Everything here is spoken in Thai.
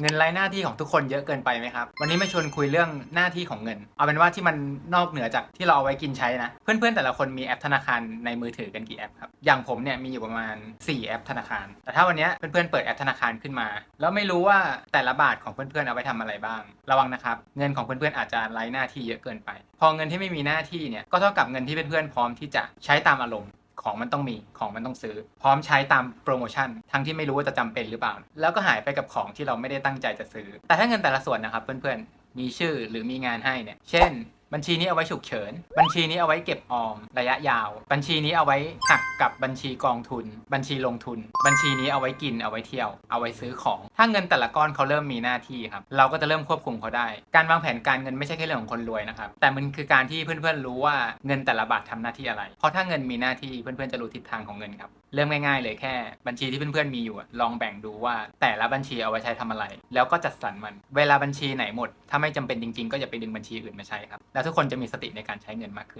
เงินไร้หน้าที่ของทุกคนเยอะเกินไปไหมครับ วันนี้มาชวนคุยเรื่องหน้าที่ของเงิน เอาเป็นว่าที่มันนอกเหนือจากที่เราเอาไว้กินใช้นะ เพื่อนๆแต่ละคนมีแอปธนาคารในมือถือกันกี่แอปครับ อย่างผมเนี่ยมีอยู่ประมาณ 4 แอปธนาคาร แต่ถ้าวันนี้เพื่อนๆเปิดแอปธนาคารขึ้นมา แล้วไม่รู้ว่าแต่ละบาทของเพื่อนๆเอาไปทำอะไรบ้าง ระวังนะครับ เงินของเพื่อนๆอาจจะไร้หน้าที่เยอะเกินไป พอเงินที่ไม่มีหน้าที่เนี่ย ก็เท่ากับเงินที่เพื่อนๆพร้อมที่จะใช้ตามอารมณ์ ของมันต้องมีของมันต้องซื้อ พร้อมใช้ตามโปรโมชั่น ทั้งที่ไม่รู้ว่าจะจำเป็นหรือเปล่า แล้วก็หายไปกับของที่เราไม่ได้ตั้งใจจะซื้อ แต่ถ้าเงินแต่ละส่วนนะครับเพื่อนๆมีชื่อหรือมีงานให้เนี่ย เช่น บัญชีนี้เอาไว้ฉุกเฉิน บัญชีนี้เอาไว้เก็บออมระยะยาว บัญชีนี้เอาไว้หักกับบัญชีกองทุน บัญชีลงทุน บัญชีนี้เอาไว้กินเอาไว้เที่ยว เอาไว้ซื้อของ ถ้าเงินแต่ละก้อนเขาเริ่มมีหน้าที่ครับ เราก็จะเริ่มควบคุมเขาได้ การวางแผนการเงินไม่ใช่แค่เรื่องของคนรวยนะครับ แต่มันคือการที่เพื่อนๆรู้ว่าเงินแต่ละบาททำหน้าที่อะไร เพราะถ้าเงินมีหน้าที่เพื่อนๆจะรู้ทิศทางของเงินครับ เริ่มง่ายๆ เลยแค่ บัญชีที่เพื่อนๆมีอยู่ลองแบ่งดูว่าแต่ละบัญชีเอาไว้ใช้ทำอะไร แล้วก็จัดสรรมัน เวลาบัญชีไหนหมด ถ้าไม่จำเป็นจริง ๆ ก็อย่าไปดึงบัญชีอื่นมาใช้ครับแล้วทุกคนจะมีสติในการใช้เงินมากขึ้น